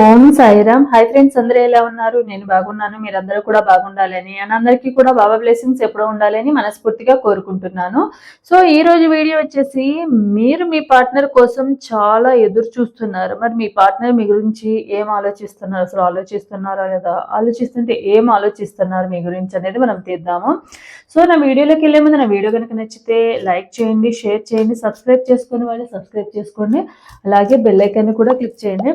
ఓం Sairam. Hi friends అందరూ ఎలా ఉన్నారు? నేను బాగున్నాను మీరందరూ కూడా బాగుండాలని అండ్ అందరికీ కూడా బాబా బ్లెస్సింగ్స్ ఎప్పుడూ ఉండాలని మనస్ఫూర్తిగా కోరుకుంటున్నాను. సో ఈ రోజు వీడియో వచ్చేసి మీరు మీ పార్ట్నర్ కోసం చాలా ఎదురు చూస్తున్నారు. మరి మీ పార్ట్నర్ మీ గురించి ఏం ఆలోచిస్తున్నారు? అసలు ఆలోచిస్తున్నారా లేదా? ఆలోచిస్తుంటే ఏం ఆలోచిస్తున్నారు మీ గురించి అనేది మనం తీద్దాము. సో నా వీడియోలోకి వెళ్ళే ముందు నా వీడియో కనుక నచ్చితే లైక్ చేయండి షేర్ చేయండి సబ్స్క్రైబ్ చేసుకునే వాళ్ళు సబ్స్క్రైబ్ చేసుకోండి. అలాగే బెల్ ఐకాన్ కూడా క్లిక్ చేయండి.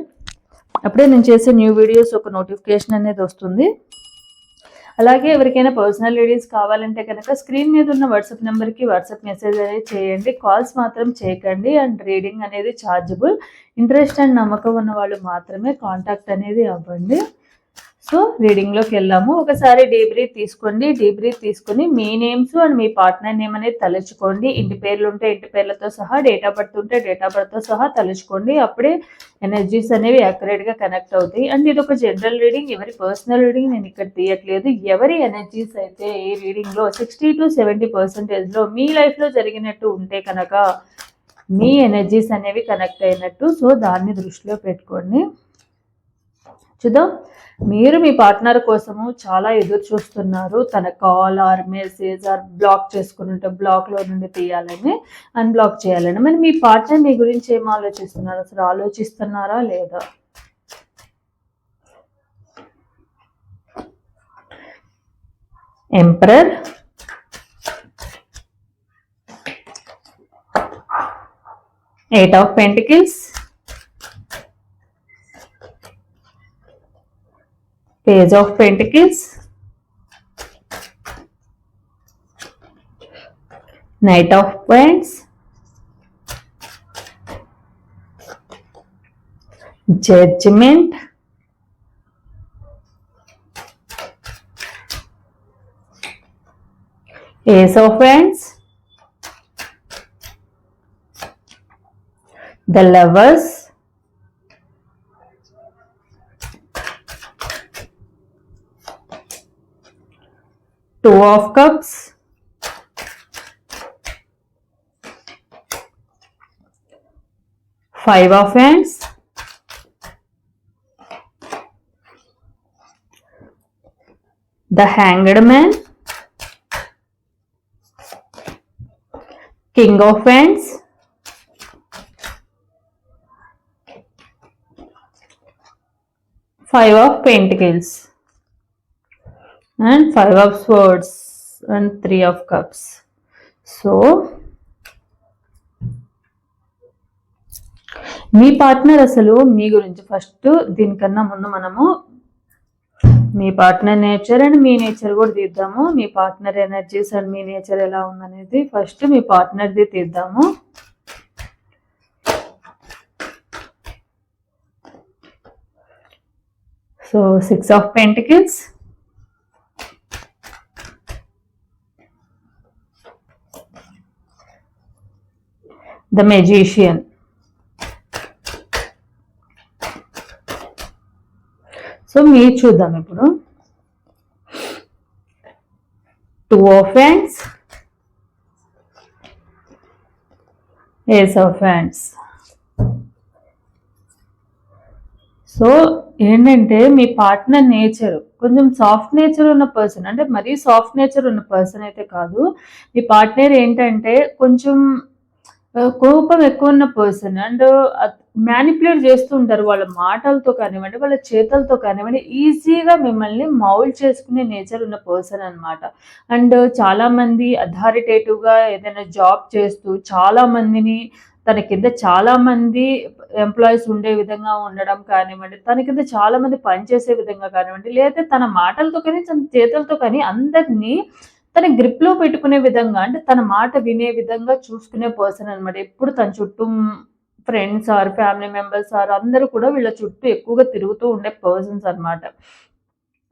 అప్పుడే నేను చేసే న్యూ వీడియోస్ ఒక నోటిఫికేషన్ అనేది వస్తుంది. అలాగే ఎవరికైనా పర్సనల్ రీడింగ్స్ కావాలంటే కనుక స్క్రీన్ మీద ఉన్న వాట్సాప్ నెంబర్కి వాట్సాప్ మెసేజ్ అనేది చేయండి. కాల్స్ మాత్రం చేయకండి. అండ్ రీడింగ్ అనేది ఛార్జబుల్ ఇంట్రెస్ట్ అండ్ నమ్మకం ఉన్న వాళ్ళు మాత్రమే కాంటాక్ట్ అనేది అవ్వండి. సో రీడింగ్లోకి వెళ్ళాము. ఒకసారి డీ బ్రీత్ తీసుకోండి. డీ బ్రీత్ తీసుకొని మీ నేమ్స్ అండ్ మీ పార్ట్నర్ నేమ్ అనేది తలుచుకోండి. ఇంటి పేర్లు ఉంటే ఇంటి పేర్లతో సహా డేట్ ఆఫ్ బర్త్ ఉంటే డేట్ ఆఫ్ బర్త్తో సహా తలుచుకోండి. అప్పుడే ఎనర్జీస్ అనేవి గా కనెక్ట్ అవుతాయి. అండ్ ఇది ఒక జనరల్ రీడింగ్ ఎవరి పర్సనల్ రీడింగ్ నేను ఇక్కడ తీయట్లేదు. ఎవరి ఎనర్జీస్ అయితే ఈ రీడింగ్లో సిక్స్టీ టు సెవెంటీ పర్సెంటేజ్లో మీ లైఫ్లో జరిగినట్టు ఉంటే కనుక మీ ఎనర్జీస్ అనేవి కనెక్ట్ అయినట్టు. సో దాన్ని దృష్టిలో పెట్టుకోండి. చూద్దాం. మీరు మీ పార్ట్నర్ కోసము చాలా ఎదురు చూస్తున్నారు. తన call or message or block చేసుకుని ఉంటే బ్లాక్లో నుండి తీయాలని అన్బ్లాక్ చేయాలని. మరి మీ పార్ట్నర్ మీ గురించి ఏం ఆలోచిస్తున్నారు? అసలు ఆలోచిస్తున్నారా లేదా? Emperor eight of pentacles Page of Pentacles, Knight of Wands, Judgment, Ace of Wands, the Lovers, two of cups. Five of hands. The hanged man. King of hands. Five of pentacles and five of swords and three of cups. So మీ partner అసలు మీ గురించి first దీనికన్నా ముందు మనము మీ partner nature and మీ nature కూడా తీద్దాము. మీ పార్ట్నర్ ఎనర్జీస్ అండ్ మీ నేచర్ ఎలా ఉందనేది ఫస్ట్ మీ పార్ట్నర్ది తీద్దాము. So six of pentacles the magician so మీరు చూద్దాం ఇప్పుడు. Two of hands ace of hands so ఏంటంటే మీ పార్ట్నర్ నేచర్ కొంచెం సాఫ్ట్ నేచర్ ఉన్న పర్సన్ అంటే మరీ సాఫ్ట్ నేచర్ ఉన్న పర్సన్ అయితే కాదు. మీ పార్ట్నర్ ఏంటంటే కొంచెం కోపం ఎక్కువ ఉన్న పర్సన్ అండ్ మ్యానిపులేట్ చేస్తూ ఉంటారు. వాళ్ళ మాటలతో కానివ్వండి వాళ్ళ చేతలతో కానివ్వండి ఈజీగా మిమ్మల్ని మౌల్డ్ చేసుకునే నేచర్ ఉన్న పర్సన్ అనమాట అండ్ చాలామంది అథారిటేటివ్గా ఏదైనా జాబ్ చేస్తూ చాలామందిని తన కింద చాలా మంది ఎంప్లాయీస్ ఉండే విధంగా ఉండడం కానివ్వండి తన కింద చాలా మంది పనిచేసే విధంగా కానివ్వండి లేదా తన మాటలతో కానీ తన చేతులతో కానీ అందరినీ తన గ్రిప్లో పెట్టుకునే విధంగా అంటే తన మాట వినే విధంగా చూసుకునే పర్సన్ అనమాట ఎప్పుడు తన చుట్టూ friends or family members or అందరూ కూడా వీళ్ళ చుట్టూ ఎక్కువగా తిరుగుతూ ఉండే పర్సన్స్ అనమాట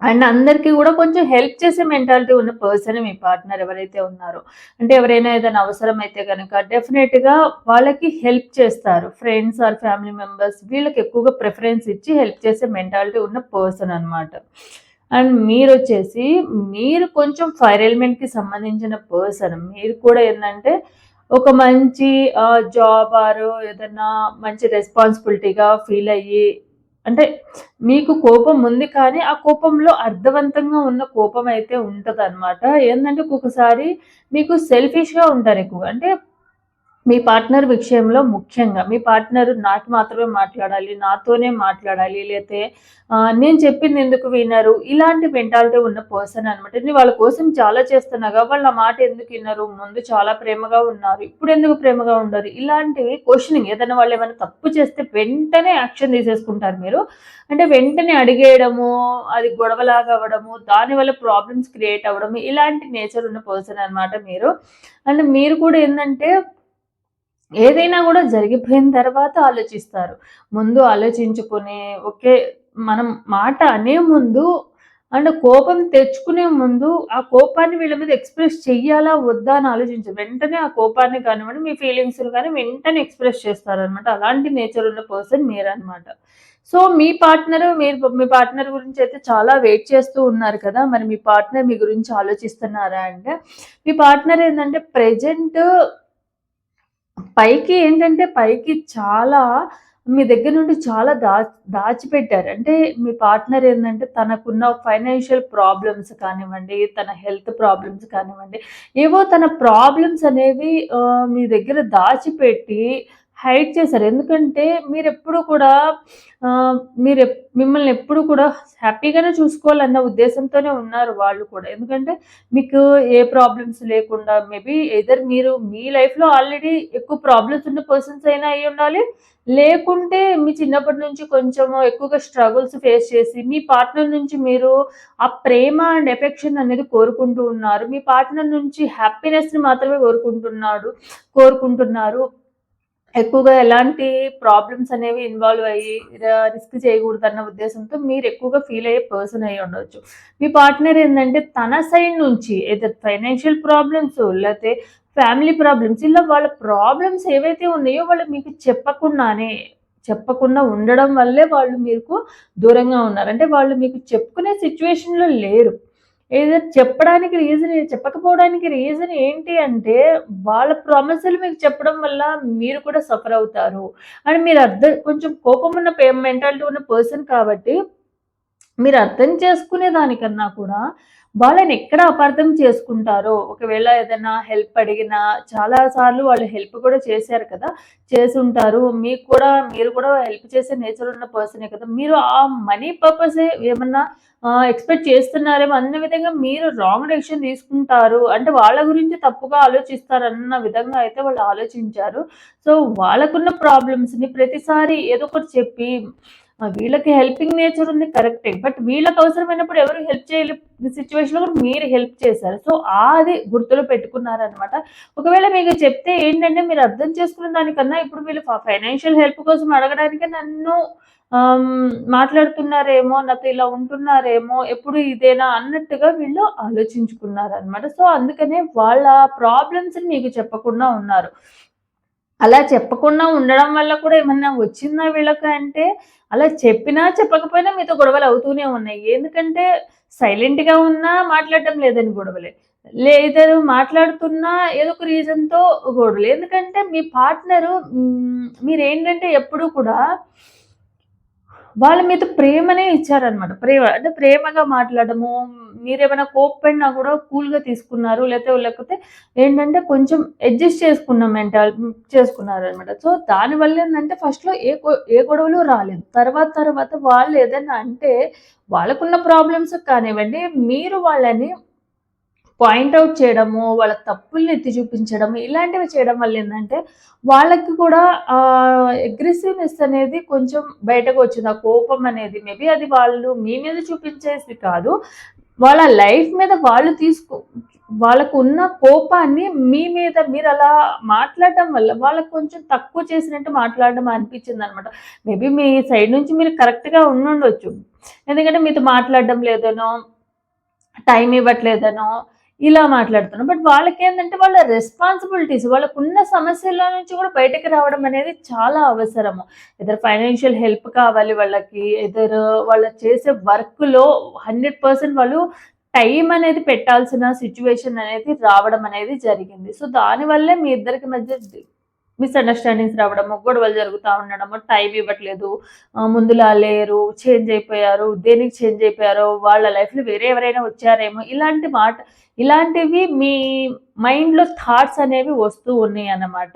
అండ్ అందరికీ కూడా కొంచెం హెల్ప్ చేసే మెంటాలిటీ ఉన్న పర్సన్ మీ పార్ట్నర్ ఎవరైతే ఉన్నారో. అంటే ఎవరైనా ఏదైనా అవసరం అయితే కనుక డెఫినెట్గా వాళ్ళకి హెల్ప్ చేస్తారు. ఫ్రెండ్స్ ఆర్ ఫ్యామిలీ మెంబర్స్ వీళ్ళకి ఎక్కువగా ప్రిఫరెన్స్ ఇచ్చి హెల్ప్ చేసే మెంటాలిటీ ఉన్న పర్సన్ అనమాట అండ్ మీరు వచ్చేసి మీరు కొంచెం ఫైర్ ఎలిమెంట్కి సంబంధించిన పర్సన్. మీరు కూడా ఏంటంటే ఒక మంచి జాబ్ ఆరు ఏదన్నా మంచి రెస్పాన్సిబిలిటీగా ఫీల్ అయ్యి అంటే మీకు కోపం ఉంది కానీ ఆ కోపంలో అర్థవంతంగా ఉన్న కోపం అయితే ఉంటుంది అనమాట ఏంటంటే ఒక్కొక్కసారి మీకు సెల్ఫిష్గా ఉంటారు ఎక్కువ అంటే మీ పార్ట్నర్ విషయంలో ముఖ్యంగా మీ పార్ట్నర్ నాకు మాత్రమే మాట్లాడాలి నాతోనే మాట్లాడాలి లేతే నేను చెప్పింది ఎందుకు వినరు? ఇలాంటి మెంటాలిటీ ఉన్న పర్సన్ అనమాట నేను వాళ్ళ కోసం చాలా చేస్తున్నాగా వాళ్ళ మాట ఎందుకు వినరు? ముందు చాలా ప్రేమగా ఉన్నారు ఇప్పుడు ఎందుకు ప్రేమగా ఉండరు? ఇలాంటివి క్వశ్చనింగ్ ఏదైనా వాళ్ళు ఏమైనా తప్పు చేస్తే వెంటనే యాక్షన్ తీసేసుకుంటారు మీరు. అంటే వెంటనే అడిగేయడము అది గొడవలాగా అవ్వడము దానివల్ల ప్రాబ్లమ్స్ క్రియేట్ అవ్వడము ఇలాంటి నేచర్ ఉన్న పర్సన్ అనమాట మీరు. అండ్ మీరు కూడా ఏంటంటే ఏదైనా కూడా జరిగిపోయిన తర్వాత ఆలోచిస్తారు. ముందు ఆలోచించుకొని ఓకే మనం మాట అనే ముందు అండ్ కోపం తెచ్చుకునే ముందు ఆ కోపాన్ని వీళ్ళ మీద ఎక్స్ప్రెస్ చెయ్యాలా వద్దా అని ఆలోచించు వెంటనే ఆ కోపాన్ని కానివ్వండి మీ ఫీలింగ్స్ కానీ వెంటనే ఎక్స్ప్రెస్ చేస్తారనమాట అలాంటి నేచర్ ఉన్న పర్సన్ మీరనమాట సో మీ పార్ట్నర్ మీరు మీ పార్ట్నర్ గురించి అయితే చాలా వెయిట్ చేస్తూ ఉన్నారు కదా మరి మీ పార్ట్నర్ మీ గురించి ఆలోచిస్తున్నారా అంటే మీ పార్ట్నర్ ఏంటంటే ప్రజెంట్ పైకి ఏంటంటే పైకి చాలా మీ దగ్గర నుండి చాలా దా దాచిపెట్టారు. అంటే మీ పార్ట్నర్ ఏంటంటే తనకున్న ఫైనాన్షియల్ ప్రాబ్లమ్స్ కానివ్వండి తన హెల్త్ ప్రాబ్లమ్స్ కానివ్వండి ఏవో తన ప్రాబ్లమ్స్ అనేవి మీ దగ్గర దాచిపెట్టి హైడ్ చేశారు. ఎందుకంటే మీరు ఎప్పుడు కూడా మీరు మిమ్మల్ని ఎప్పుడు కూడా హ్యాపీగానే చూసుకోవాలన్న ఉద్దేశంతోనే ఉన్నారు వాళ్ళు కూడా. ఎందుకంటే మీకు ఏ ప్రాబ్లమ్స్ లేకుండా మేబీ ఎదర్ మీరు మీ లైఫ్లో ఆల్రెడీ ఎక్కువ ప్రాబ్లమ్స్ ఉన్న పర్సన్స్ అయినా అయి ఉండాలి. లేకుంటే మీ చిన్నప్పటి నుంచి కొంచెం ఎక్కువగా స్ట్రగుల్స్ ఫేస్ చేసి మీ పార్ట్నర్ నుంచి మీరు ఆ ప్రేమ అండ్ ఎఫెక్షన్ అనేది కోరుకుంటూ ఉన్నారు. మీ పార్ట్నర్ నుంచి హ్యాపీనెస్ని మాత్రమే కోరుకుంటున్నాడు కోరుకుంటున్నారు. ఎక్కువగా ఎలాంటి ప్రాబ్లమ్స్ అనేవి ఇన్వాల్వ్ అయ్యి రిస్క్ చేయకూడదు అన్న ఉద్దేశంతో మీరు ఎక్కువగా ఫీల్ అయ్యే పర్సన్ అయ్యి ఉండవచ్చు మీ పార్ట్నర్ ఏంటంటే తన సైడ్ నుంచి ఏదో ఫైనాన్షియల్ ప్రాబ్లమ్స్ లేకపోతే ఫ్యామిలీ ప్రాబ్లమ్స్ ఇలా వాళ్ళ ప్రాబ్లమ్స్ ఏవైతే ఉన్నాయో వాళ్ళు మీకు చెప్పకుండానే చెప్పకుండా ఉండడం వల్లే వాళ్ళు మీకు దూరంగా ఉన్నారు. అంటే వాళ్ళు మీకు చెప్పుకునే సిచ్యువేషన్లో లేరు. ఏదో చెప్పడానికి రీజన్ చెప్పకపోవడానికి రీజన్ ఏంటి అంటే వాళ్ళ ప్రామిసులు మీకు చెప్పడం వల్ల మీరు కూడా సఫర్ అవుతారు. అని మీరు అర్థం కొంచెం కోపం ఉన్న మెంటాలిటీ ఉన్న పర్సన్ కాబట్టి మీరు అర్థం చేసుకునే దానికన్నా కూడా వాళ్ళని ఎక్కడ అపార్థం చేసుకుంటారో ఒకవేళ ఏదైనా హెల్ప్ అడిగినా చాలా సార్లు వాళ్ళు హెల్ప్ కూడా చేశారు కదా చేసుంటారు మీకు కూడా మీరు కూడా హెల్ప్ చేసే నేచర్ ఉన్న పర్సనే కదా. మీరు ఆ మనీ పర్పస్ ఏమన్నా ఎక్స్పెక్ట్ చేస్తున్నారేమో అన్న విధంగా మీరు రాంగ్ డెసిషన్ తీసుకుంటారు. అంటే వాళ్ళ గురించి తప్పుగా ఆలోచిస్తారు అన్న విధంగా అయితే వాళ్ళు ఆలోచించారు. సో వాళ్ళకున్న ప్రాబ్లమ్స్ని ప్రతిసారి ఏదో ఒకటి చెప్పి వీళ్ళకి హెల్పింగ్ నేచర్ ఉంది కరెక్టే బట్ వీళ్ళకి అవసరమైనప్పుడు ఎవరు హెల్ప్ చేయలే సిచ్యువేషన్లో కూడా మీరు హెల్ప్ చేశారు. సో అది గుర్తులో పెట్టుకున్నారనమాట ఒకవేళ మీకు చెప్తే ఏంటంటే మీరు అర్థం చేసుకున్న దానికన్నా ఇప్పుడు వీళ్ళు ఫైనాన్షియల్ హెల్ప్ కోసం అడగడానికి నన్ను మాట్లాడుతున్నారేమో నాతో ఇలా ఉంటున్నారేమో ఎప్పుడు ఇదేనా అన్నట్టుగా వీళ్ళు ఆలోచించుకున్నారనమాట సో అందుకనే వాళ్ళ ప్రాబ్లమ్స్ని మీకు చెప్పకుండా ఉన్నారు. అలా చెప్పకుండా ఉండడం వల్ల కూడా ఏమన్నా వచ్చిందా వీళ్ళకి అంటే? అలా చెప్పినా చెప్పకపోయినా మీతో గొడవలు అవుతూనే ఉన్నాయి. ఎందుకంటే సైలెంట్గా ఉన్నా మాట్లాడటం లేదని గొడవలే. లేదా మాట్లాడుతున్నా ఏదో ఒక రీజన్తో గొడవలు. ఎందుకంటే మీ పార్ట్నరు మీరేంటంటే ఎప్పుడు కూడా వాళ్ళ మీద ప్రేమనే ఇచ్చారనమాట ప్రేమ అంటే ప్రేమగా మాట్లాడము మీరేమైనా కోప్పడినా కూడా కూల్గా తీసుకున్నారు లేకపోతే లేకపోతే ఏంటంటే కొంచెం అడ్జస్ట్ చేసుకున్నాం మెంటల్ చేసుకున్నారు అనమాట సో దానివల్ల ఏంటంటే ఫస్ట్లో ఏ ఏ గొడవలు రాలేదు. తర్వాత తర్వాత వాళ్ళు ఏదైనా అంటే వాళ్ళకున్న ప్రాబ్లమ్స్ కానివ్వండి మీరు వాళ్ళని పాయింట్అవుట్ చేయడము వాళ్ళ తప్పుల్ని ఎత్తి చూపించడం ఇలాంటివి చేయడం వల్ల ఏంటంటే వాళ్ళకి కూడా అగ్రెసివ్నెస్ అనేది కొంచెం బయటకు వచ్చింది. ఆ కోపం అనేది మేబీ అది వాళ్ళు మీ మీద చూపించేసి కాదు వాళ్ళ లైఫ్ మీద వాళ్ళు తీసుకో వాళ్ళకు ఉన్న కోపాన్ని మీ మీద మీరు అలా మాట్లాడడం వల్ల వాళ్ళకు కొంచెం తక్కువ చేసినట్టు మాట్లాడడం అనిపించింది అనమాట మేబీ మీ సైడ్ నుంచి మీరు కరెక్ట్గా ఉండుండొచ్చు. ఎందుకంటే మీతో మాట్లాడడం లేదనో టైం ఇవ్వట్లేదనో ఇలా మాట్లాడుతున్నాం బట్ వాళ్ళకి ఏంటంటే వాళ్ళ రెస్పాన్సిబిలిటీస్ వాళ్ళకున్న సమస్యల నుంచి కూడా బయటకు రావడం అనేది చాలా అవసరము. ఇద్దరు ఫైనాన్షియల్ హెల్ప్ కావాలి వాళ్ళకి ఇద్దరు వాళ్ళ చేసే వర్క్లో హండ్రెడ్ పర్సెంట్ వాళ్ళు టైం అనేది పెట్టాల్సిన సిచ్యువేషన్ అనేది రావడం అనేది జరిగింది. సో దానివల్లే మీ ఇద్దరికి మధ్య మిస్అండర్స్టాండింగ్స్ రావడము గొడవలు జరుగుతూ ఉండడము టైం ఇవ్వట్లేదు. ముందులా లేరు చేంజ్ అయిపోయారు దేనికి చేంజ్ అయిపోయారో వాళ్ళ లైఫ్లో వేరే ఎవరైనా వచ్చారేమో ఇలాంటి మాట ఇలాంటివి మీ మైండ్లో థాట్స్ అనేవి వస్తూ ఉన్నాయి అన్నమాట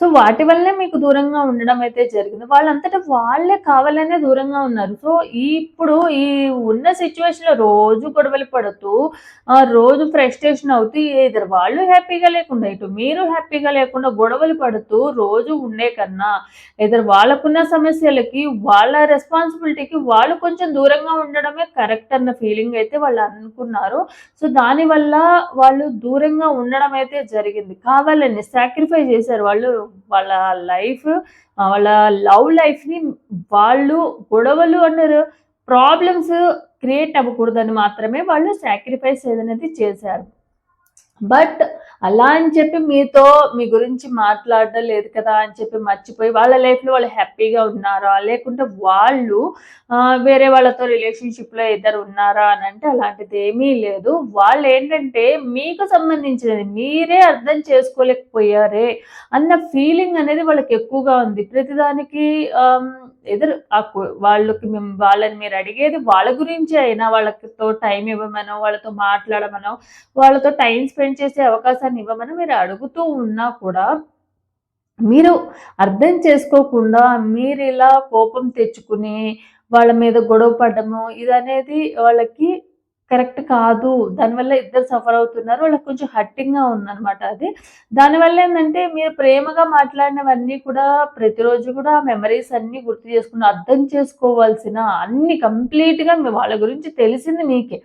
సో వాటి వల్లే మీకు దూరంగా ఉండడం అయితే జరిగింది. వాళ్ళంతటా వాళ్ళే కావాలనే దూరంగా ఉన్నారు. సో ఇప్పుడు ఈ ఉన్న సిచ్యువేషన్లో రోజు గొడవలు పడుతూ రోజు ఫ్రస్ట్రేషన్ అవుతూ ఇద్దరు వాళ్ళు హ్యాపీగా లేకుండా ఇటు మీరు హ్యాపీగా లేకుండా గొడవలు పడుతూ రోజు ఉండే కన్నా ఇద్దరు వాళ్ళకున్న సమస్యలకి వాళ్ళ రెస్పాన్సిబిలిటీకి వాళ్ళు కొంచెం దూరంగా ఉండడమే కరెక్ట్ అన్న ఫీలింగ్ అయితే వాళ్ళు అనుకున్నారు. సో దానివల్ల వాళ్ళు దూరంగా ఉండడం అయితే జరిగింది. కావాలని సాక్రిఫై చేశారు వాళ్ళు. వాళ్ళ లైఫ్ వాళ్ళ లవ్ లైఫ్ని వాళ్ళు గొడవలు అన్నారు ప్రాబ్లమ్స్ క్రియేట్ అవ్వకూడదని మాత్రమే వాళ్ళు సాక్రిఫైస్ ఏదనేది చేశారు. బట్ అలా అని చెప్పి మీతో మీ గురించి మాట్లాడడం లేదు కదా అని చెప్పి మర్చిపోయి వాళ్ళ లైఫ్లో వాళ్ళు హ్యాపీగా ఉన్నారా? లేకుంటే వాళ్ళు వేరే వాళ్ళతో రిలేషన్షిప్లో ఇద్దరు ఉన్నారా అని అంటే అలాంటిది ఏమీ లేదు. వాళ్ళు ఏంటంటే మీకు సంబంధించినది మీరే అర్థం చేసుకోలేకపోయారే అన్న ఫీలింగ్ అనేది వాళ్ళకి ఎక్కువగా ఉంది. ప్రతిదానికి ఎదురు ఆ వాళ్ళకి మేము వాళ్ళని మీరు అడిగేది వాళ్ళ గురించి. అయినా వాళ్ళతో టైం ఇవ్వమనో వాళ్ళతో మాట్లాడమనో వాళ్ళతో టైం స్పెండ్ చేసే అవకాశాన్ని ఇవ్వమని మీరు అడుగుతూ ఉన్నా కూడా మీరు అర్థం చేసుకోకుండా మీరు ఇలా కోపం తెచ్చుకుని వాళ్ళ మీద గొడవ పడ్డము ఇది అనేది వాళ్ళకి కరెక్ట్ కాదు. దానివల్ల ఇద్దరు సఫర్ అవుతున్నారు. వాళ్ళకి కొంచెం హట్టింగ్గా ఉందన్నమాట అది. దానివల్ల ఏంటంటే మీరు ప్రేమగా మాట్లాడినవన్నీ కూడా ప్రతిరోజు కూడా మెమరీస్ అన్నీ గుర్తు చేసుకుని అర్థం చేసుకోవాల్సిన అన్ని కంప్లీట్గా వాళ్ళ గురించి తెలిసింది మీకే.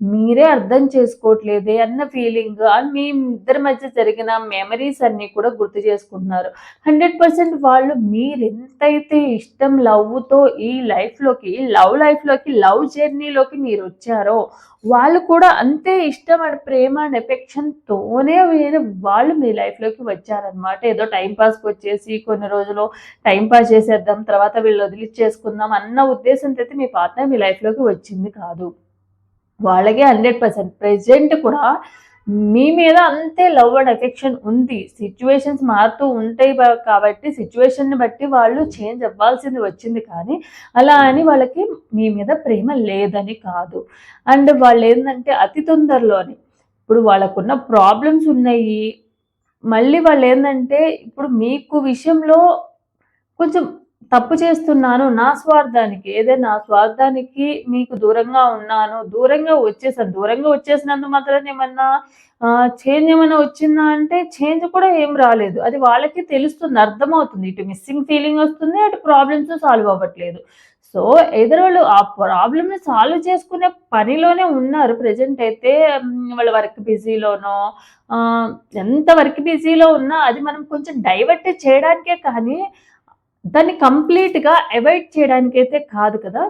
మీరే అర్థం చేసుకోవట్లేదే అన్న ఫీలింగ్ మీ ఇద్దరి మధ్య జరిగిన మెమరీస్ అన్నీ కూడా గుర్తు చేసుకుంటున్నారు. హండ్రెడ్ పర్సెంట్ వాళ్ళు మీరు ఎంతైతే ఇష్టం లవ్తో ఈ లైఫ్లోకి లవ్ లైఫ్లోకి లవ్ జర్నీలోకి మీరు వచ్చారో వాళ్ళు కూడా అంతే ఇష్టం అండ్ ప్రేమ అండ్ ఎఫెక్షన్తోనే వేరే వాళ్ళు మీ లైఫ్లోకి వచ్చారనమాట ఏదో టైం పాస్కి వచ్చేసి కొన్ని రోజులు టైంపాస్ చేసేద్దాం తర్వాత వీళ్ళు వదిలిచ్చేసుకుందాం అన్న ఉద్దేశంతో అయితే మీ పార్ట్నర్ మీ లైఫ్లోకి వచ్చింది కాదు. వాళ్ళకే హండ్రెడ్ పర్సెంట్. ప్రెజెంట్ కూడా మీ మీద అంతే లవ్ అండ్ ఎఫెక్షన్ ఉంది. సిచ్యువేషన్స్ మారుతూ ఉంటాయి కాబట్టి సిచ్యువేషన్ని బట్టి వాళ్ళు చేంజ్ అవ్వాల్సింది వచ్చింది కానీ అలా అని వాళ్ళకి మీ మీద ప్రేమ లేదని కాదు. అండ్ వాళ్ళు ఏంటంటే అతి తొందరలోని ఇప్పుడు వాళ్ళకున్న ప్రాబ్లమ్స్ ఉన్నాయి. మళ్ళీ వాళ్ళు ఏంటంటే ఇప్పుడు మీకు విషయంలో కొంచెం తప్పు చేస్తున్నాను నా స్వార్థానికి ఏదైనా నా స్వార్థానికి మీకు దూరంగా ఉన్నాను దూరంగా వచ్చేసాను దూరంగా వచ్చేసినంత మాత్రం ఏమన్నా చేంజ్ ఏమైనా వచ్చిందా అంటే చేంజ్ కూడా ఏం రాలేదు. అది వాళ్ళకి తెలుస్తుంది అర్థమవుతుంది. ఇటు మిస్సింగ్ ఫీలింగ్ వస్తుంది అటు ప్రాబ్లమ్స్ సాల్వ్ అవ్వట్లేదు. సో ఎదురోళ్ళు ఆ ప్రాబ్లమ్ని సాల్వ్ చేసుకునే పనిలోనే ఉన్నారు. ప్రజెంట్ అయితే వాళ్ళ వర్క్ బిజీలోనో ఎంత వర్క్ బిజీలో ఉన్నా అది మనం కొంచెం డైవర్ట్ చేయడానికే కానీ దాన్ని కంప్లీట్గా అవాయిడ్ చేయడానికి అయితే కాదు కదా.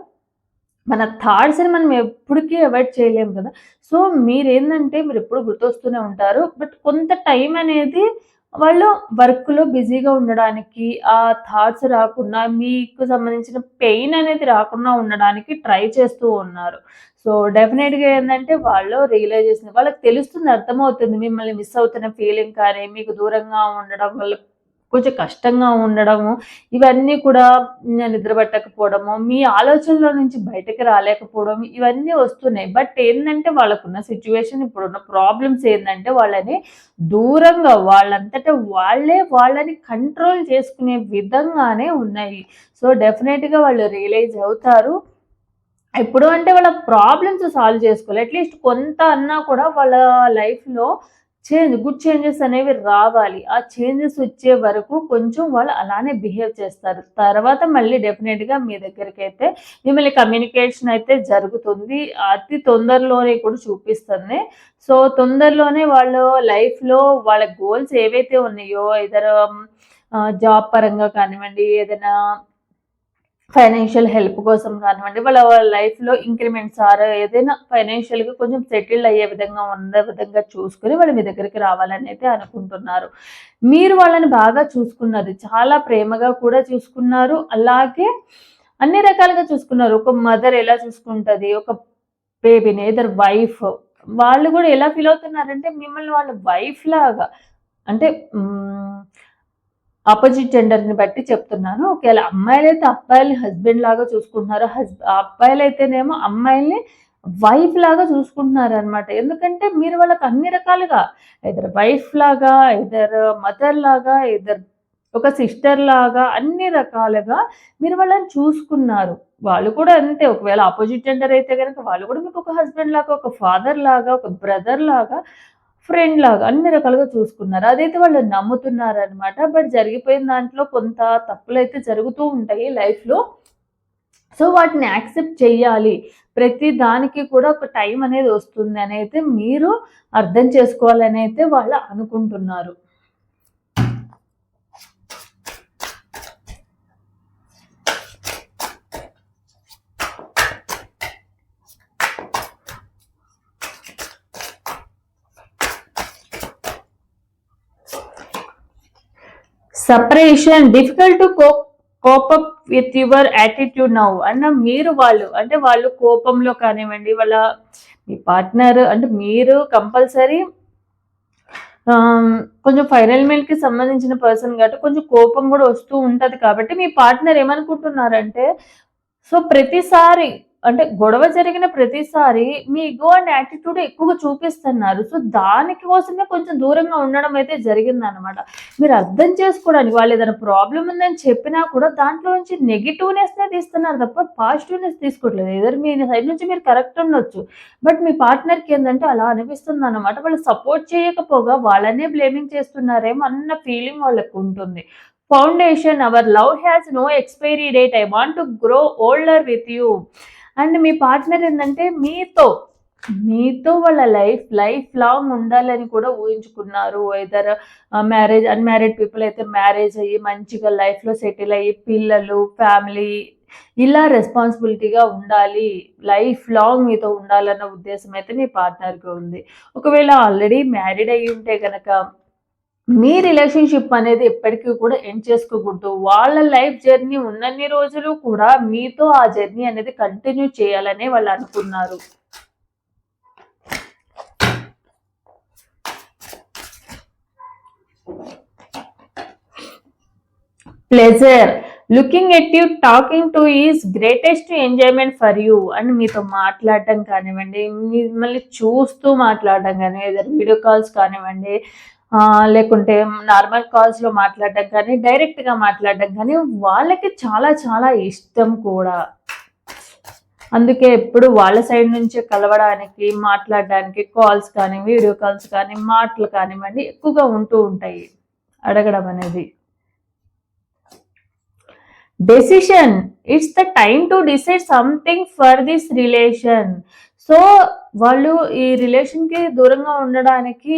మన థాట్స్ని మనం ఎప్పటికీ అవాయిడ్ చేయలేము కదా. సో మీరేంటంటే మీరు ఎప్పుడు గుర్తొస్తూనే ఉంటారు. బట్ కొంత టైం అనేది వాళ్ళు వర్క్లో బిజీగా ఉండడానికి ఆ థాట్స్ రాకుండా మీకు సంబంధించిన పెయిన్ అనేది రాకుండా ఉండడానికి ట్రై చేస్తూ ఉన్నారు. సో డెఫినెట్గా ఏంటంటే వాళ్ళు రియలైజేషన్ వాళ్ళకి తెలుస్తుంది అర్థమవుతుంది మిమ్మల్ని మిస్ అవుతున్న ఫీలింగ్ కానీ మీకు దూరంగా ఉండడం వల్ల కొంచెం కష్టంగా ఉండడము ఇవన్నీ కూడా నిద్ర పట్టకపోవడము మీ ఆలోచనలో నుంచి బయటకు రాలేకపోవడం ఇవన్నీ వస్తున్నాయి. బట్ ఏంటంటే వాళ్ళకున్న సిచ్యువేషన్ ఇప్పుడున్న ప్రాబ్లమ్స్ ఏంటంటే వాళ్ళని దూరంగా వాళ్ళంతటా వాళ్ళే వాళ్ళని కంట్రోల్ చేసుకునే విధంగానే ఉన్నాయి. సో డెఫినెట్గా వాళ్ళు రియలైజ్ అవుతారు. ఎప్పుడు అంటే వాళ్ళ ప్రాబ్లమ్స్ సాల్వ్ చేసుకోవాలి. అట్లీస్ట్ కొంత అన్నా కూడా వాళ్ళ లైఫ్లో చేంజ్ గుడ్ చేంజెస్ అనేవి రావాలి. ఆ చేంజెస్ వచ్చే వరకు కొంచెం వాళ్ళు అలానే బిహేవ్ చేస్తారు. తర్వాత మళ్ళీ డెఫినెట్గా మీ దగ్గరికి అయితే మిమ్మల్ని కమ్యూనికేషన్ అయితే జరుగుతుంది. అతి తొందరలోనే కూడా చూపిస్తుంది. సో తొందరలోనే వాళ్ళు లైఫ్లో వాళ్ళ గోల్స్ ఏవైతే ఉన్నాయో ఇతర జాబ్ పరంగా కానివ్వండి ఏదైనా ఫైనాన్షియల్ హెల్ప్ కోసం కానివ్వండి వాళ్ళ లైఫ్లో ఇంక్రిమెంట్స్ ఆర్ ఏదైనా ఫైనాన్షియల్గా కొంచెం సెటిల్ అయ్యే విధంగా ఉండే విధంగా చూసుకుని వాళ్ళు మీ దగ్గరికి రావాలని అయితే అనుకుంటున్నారు. మీరు వాళ్ళని బాగా చూసుకున్నారు చాలా ప్రేమగా కూడా చూసుకున్నారు. అలాగే అన్ని రకాలుగా చూసుకున్నారు. ఒక మదర్ ఎలా చూసుకుంటుంది ఒక బేబీని ఇద్దరు వైఫ్ వాళ్ళు కూడా ఎలా ఫీల్ అవుతున్నారంటే మిమ్మల్ని వాళ్ళ వైఫ్ లాగా అంటే ఆపోజిట్ జెండర్ని బట్టి చెప్తున్నాను. ఒకవేళ అమ్మాయిలు అయితే అబ్బాయిల్ని హస్బెండ్ లాగా చూసుకుంటున్నారు? హస్బ అబ్బాయిలు అయితేనేమో అమ్మాయిల్ని వైఫ్ లాగా చూసుకుంటున్నారు అనమాట ఎందుకంటే మీరు వాళ్ళకి అన్ని రకాలుగా ఇద్దరు వైఫ్ లాగా ఇద్దరు మదర్ లాగా ఇద్దరు ఒక సిస్టర్ లాగా అన్ని రకాలుగా మీరు వాళ్ళని చూసుకున్నారు. వాళ్ళు కూడా అంతే. ఒకవేళ ఆపోజిట్ జెండర్ అయితే కనుక వాళ్ళు కూడా మీకు ఒక హస్బెండ్ లాగా ఒక ఫాదర్ లాగా ఒక బ్రదర్ లాగా ఫ్రెండ్ లాగా అన్ని రకాలుగా చూసుకున్నారు. అదైతే వాళ్ళు నమ్ముతున్నారు అనమాట బట్ జరిగిపోయిన దాంట్లో కొంత తప్పులు అయితే జరుగుతూ ఉంటాయి లైఫ్లో సో వాటిని యాక్సెప్ట్ చేయాలి. ప్రతి దానికి కూడా ఒక టైం అనేది వస్తుంది అని అయితే మీరు అర్థం చేసుకోవాలని అయితే వాళ్ళు అనుకుంటున్నారు. Separation difficult to cope up with your attitude now అన్న మీరు వాళ్ళు అంటే వాళ్ళు కోపంలో కానివ్వండి వాళ్ళ మీ పార్ట్నర్ అంటే మీరు కంపల్సరీ um, కొంచెం ఫైనల్కి సంబంధించిన పర్సన్ కాబట్టి కొంచెం కోపం కూడా వస్తూ ఉంటుంది కాబట్టి మీ పార్ట్నర్ ఏమనుకుంటున్నారంటే సో ప్రతిసారి అంటే గొడవ జరిగిన ప్రతిసారి మీ ఇగో అండ్ యాటిట్యూడ్ ఎక్కువగా చూపిస్తున్నారు. సో దానికి కోసమే కొంచెం దూరంగా ఉండడం అయితే జరిగింది అనమాట మీరు అర్థం చేసుకోవడానికి వాళ్ళు ఏదైనా ప్రాబ్లం ఉందని చెప్పినా కూడా దాంట్లో నుంచి నెగిటివ్నెస్నే తీస్తున్నారు తప్ప పాజిటివ్నెస్ తీసుకోవట్లేదు. ఏదో మీ సైడ్ నుంచి మీరు కరెక్ట్ ఉండొచ్చు బట్ మీ పార్ట్నర్కి ఏంటంటే అలా అనిపిస్తుంది అనమాట వాళ్ళు సపోర్ట్ చేయకపోగా వాళ్ళనే బ్లేమింగ్ చేస్తున్నారేమో అన్న ఫీలింగ్ వాళ్ళకు ఉంటుంది. Foundation our love has no expiry date I want to grow older with you and me partner ఏంటంటే మీతో మీతో వాళ్ళ లైఫ్ లైఫ్ లాంగ్ ఉండాలని కూడా ఊహించుకున్నారు. ఇద్దరు మ్యారేజ్ అన్మ్యారీడ్ పీపుల్ అయితే మ్యారేజ్ అయ్యి మంచిగా లైఫ్లో సెటిల్ అయ్యి పిల్లలు ఫ్యామిలీ ఇలా రెస్పాన్సిబిలిటీగా ఉండాలి లైఫ్ లాంగ్ మీతో ఉండాలన్న ఉద్దేశం అయితే మీ పార్ట్నర్కి ఉంది. ఒకవేళ ఆల్రెడీ మ్యారీడ్ అయ్యి ఉంటే కనుక మీ రిలేషన్షిప్ అనేది ఎప్పటికీ కూడా ఎండ్ చేసుకోకూడదు. వాళ్ళ లైఫ్ జర్నీ ఉన్నన్ని రోజులు కూడా మీతో ఆ జర్నీ అనేది కంటిన్యూ చేయాలని వాళ్ళు అనుకున్నారు. Pleasure. Looking at you talking to is greatest enjoyment for you అని మీతో మాట్లాడటం కానివ్వండి మిమ్మల్ని చూస్తూ మాట్లాడటం కానీ ఏదైనా వీడియో కాల్స్ కానివ్వండి లేకుంటే నార్మల్ కాల్స్లో మాట్లాడడం కానీ డైరెక్ట్గా మాట్లాడడం కానీ వాళ్ళకి చాలా చాలా ఇష్టం కూడా. అందుకే ఎప్పుడు వాళ్ళ సైడ్ నుంచే కలవడానికి మాట్లాడడానికి కాల్స్ కానీ వీడియో కాల్స్ కానీ మాటలు కానివ్వండి ఎక్కువగా ఉంటూ ఉంటాయి అడగడం అనేది. Decision it's the time to decide something for this relation so వాళ్ళు ఈ రిలేషన్కి దూరంగా ఉండడానికి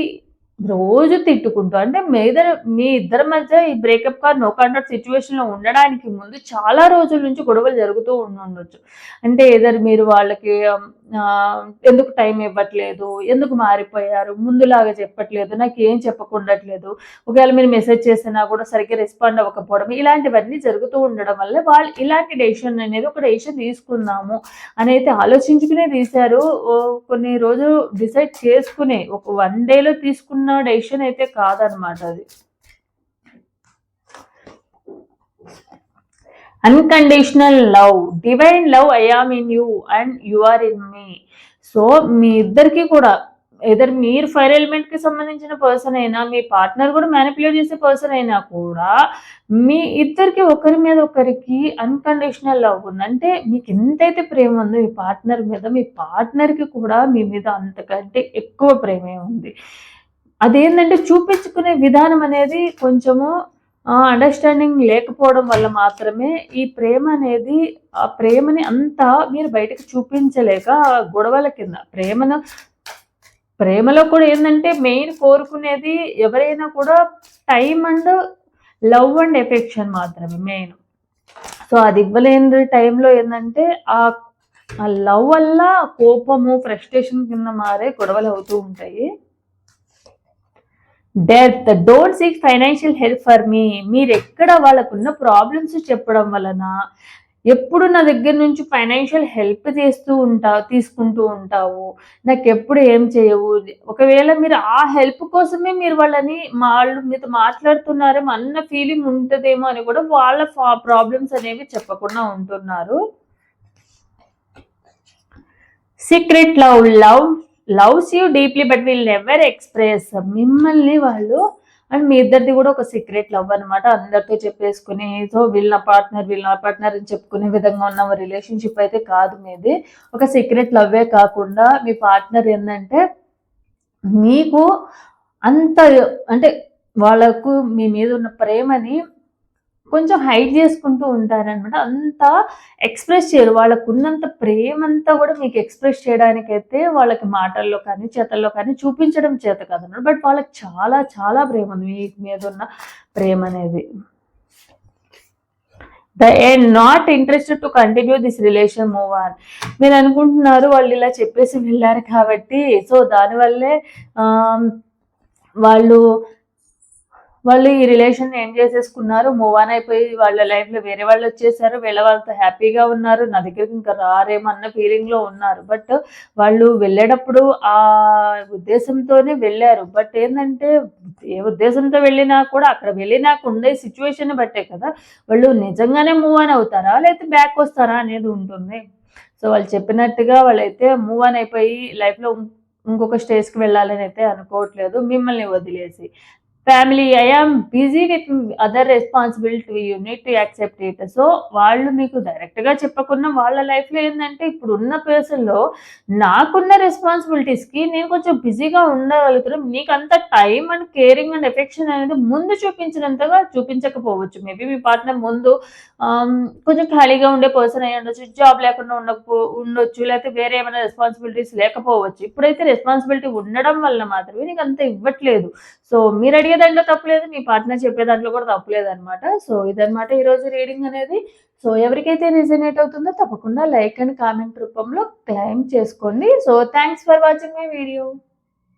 రోజు తిట్టుకుంటూ అంటే మీ ఇద్దరు మీ ఇద్దరి మధ్య ఈ బ్రేకప్ కార్ నో కాంటాక్ట్ సిచ్యువేషన్లో ఉండడానికి ముందు చాలా రోజుల నుంచి గొడవలు జరుగుతూ ఉండొచ్చు అంటే ఏదరు మీరు వాళ్ళకి ఎందుకు టైం ఇవ్వట్లేదు ఎందుకు మారిపోయారు ముందులాగా చెప్పట్లేదు నాకు ఏం చెప్పకుండట్లేదు ఒకవేళ మీరు మెసేజ్ చేసినా కూడా సరిగ్గా రెస్పాండ్ అవ్వకపోవడం ఇలాంటివన్నీ జరుగుతూ ఉండడం వల్ల వాళ్ళు ఇలాంటి డెసిషన్ అనేది ఒక డెసిషన్ తీసుకుందాము అని అయితే ఆలోచించుకునే తీశారు. కొన్ని రోజులు డిసైడ్ చేసుకునే ఒక వన్ డేలో తీసుకున్న డెసిషన్ అయితే కాదనమాట అది. Unconditional love divine love I am in you and you are in me so మీ ఇద్దరికి కూడా ఎదర్ మీరు ఫైర్కి సంబంధించిన పర్సన్ అయినా మీ పార్ట్నర్ కూడా మ్యానిపులేట్ చేసే పర్సన్ అయినా కూడా మీ ఇద్దరికి ఒకరి మీద ఒకరికి అన్కండిషనల్ లవ్ ఉంది. అంటే మీకు ఎంతైతే ప్రేమ ఉందో మీ పార్ట్నర్ మీద మీ పార్ట్నర్కి కూడా మీ మీద అంతకంటే ఎక్కువ ప్రేమే ఉంది. అదేంటంటే చూపించుకునే విధానం అనేది కొంచెము అండర్స్టాండింగ్ లేకపోవడం వల్ల మాత్రమే ఈ ప్రేమ అనేది ఆ ప్రేమని అంతా మీరు బయటకు చూపించలేక గొడవల కింద ప్రేమను ప్రేమలో కూడా ఏంటంటే మెయిన్ కోరుకునేది ఎవరైనా కూడా time and love and affection మాత్రమే మెయిన్ సో అది ఇవ్వలేని టైంలో ఏంటంటే ఆ లవ్ వల్ల కోపము ఫ్రస్ట్రేషన్ కింద మారే గొడవలు అవుతూ ఉంటాయి. Death don't seek financial help for మీ మీరు ఎక్కడ వాళ్ళకున్న ప్రాబ్లమ్స్ చెప్పడం వలన ఎప్పుడు నా దగ్గర నుంచి ఫైనాన్షియల్ హెల్ప్ చేస్తూ ఉంటావు తీసుకుంటూ ఉంటావు? నాకు ఎప్పుడు ఏం చేయవు? ఒకవేళ మీరు ఆ హెల్ప్ కోసమే మీరు వాళ్ళని వాళ్ళు మీతో మాట్లాడుతున్నారేమో అన్న ఫీలింగ్ ఉంటుందేమో అని కూడా వాళ్ళ ప్రాబ్లమ్స్ అనేవి చెప్పకుండా ఉంటున్నారు. Secret love love loves you deeply but will never express మిమ్మల్ని వాళ్ళు. అండ్ మీ ఇద్దరిది కూడా ఒక సీక్రెట్ లవ్ అనమాట అందరితో చెప్పేసుకుని సో వీళ్ళ పార్ట్నర్ వీళ్ళ పార్ట్నర్ అని చెప్పుకునే విధంగా ఉన్న రిలేషన్షిప్ అయితే కాదు మీది. ఒక సీక్రెట్ లవ్వే కాకుండా మీ పార్ట్నర్ ఏంటంటే మీకు అంత అంటే వాళ్ళకు మీ మీద ఉన్న ప్రేమని కొంచెం హైడ్ చేసుకుంటూ ఉంటారనమాట అంత ఎక్స్ప్రెస్ చేయరు. వాళ్ళకు ఉన్నంత ప్రేమ అంతా కూడా మీకు ఎక్స్ప్రెస్ చేయడానికైతే వాళ్ళకి మాటల్లో కానీ చేతల్లో కానీ చూపించడం చేత కదనమాట బట్ వాళ్ళకి చాలా చాలా ప్రేమ ఉంది. మీ మీద ఉన్న ప్రేమ అనేది. The end not interested to continue this relation move on మీరు అనుకుంటున్నారు వాళ్ళు ఇలా చెప్పేసి వెళ్ళారు కాబట్టి. సో దానివల్లే వాళ్ళు వాళ్ళు ఈ రిలేషన్ ఎండ్ చేసేసుకున్నారు. మూవ్ ఆన్ అయిపోయి వాళ్ళ లైఫ్లో వేరే వాళ్ళు వచ్చేసారు. వీళ్ళ వాళ్ళతో హ్యాపీగా ఉన్నారు. నా దగ్గరికి ఇంకా రారేమన్న ఫీలింగ్ ఫీలింగ్లో ఉన్నారు. బట్ వాళ్ళు వెళ్ళేటప్పుడు ఆ ఉద్దేశంతోనే వెళ్ళారు. బట్ ఏంటంటే ఏ ఉద్దేశంతో వెళ్ళినా కూడా అక్కడ వెళ్ళినాక ఉండే సిచ్యువేషన్ బట్టే కదా వాళ్ళు నిజంగానే మూవ్ ఆన్ అవుతారా? లేకపోతే బ్యాక్ వస్తారా అనేది ఉంటుంది. సో వాళ్ళు చెప్పినట్టుగా వాళ్ళైతే మూవ్ ఆన్ అయిపోయి లైఫ్లో ఇంకొక స్టేజ్కి వెళ్ళాలని అయితే అనుకోవట్లేదు. మిమ్మల్ని వదిలేసి. Family I am busy with other responsibility unit to accept it so వాళ్ళు మీకు డైరెక్ట్గా చెప్పకుండా వాళ్ళ లైఫ్లో ఏంటంటే ఇప్పుడు ఉన్న పర్సన్లో నాకున్న రెస్పాన్సిబిలిటీస్కి నేను కొంచెం బిజీగా ఉండగలుగుతున్నాను. నీకు అంత time and caring and affection అనేది ముందు చూపించినంతగా చూపించకపోవచ్చు. మేబీ మీ పార్ట్నర్ ముందు um, కొంచెం ఖాళీగా ఉండే పర్సన్ అయ్యి ఉండొచ్చు జాబ్ లేకుండా ఉండకపో ఉండొచ్చు లేకపోతే వేరే ఏమైనా రెస్పాన్సిబిలిటీస్ లేకపోవచ్చు. ఇప్పుడైతే రెస్పాన్సిబిలిటీ ఉండడం వల్ల మాత్రమే నీకు అంత ఇవ్వట్లేదు. సో మీరు అడిగే దాంట్లో తప్పలేదు మీ పార్ట్నర్ చెప్పే దాంట్లో కూడా తప్పలేదు అనమాట సో ఇదనమాట ఈరోజు రీడింగ్ అనేది. సో ఎవరికైతే రిజనేట్ అవుతుందో తప్పకుండా లైక్ అండ్ కామెంట్ రూపంలో క్లైమ్ చేసుకోండి. So thanks for watching my video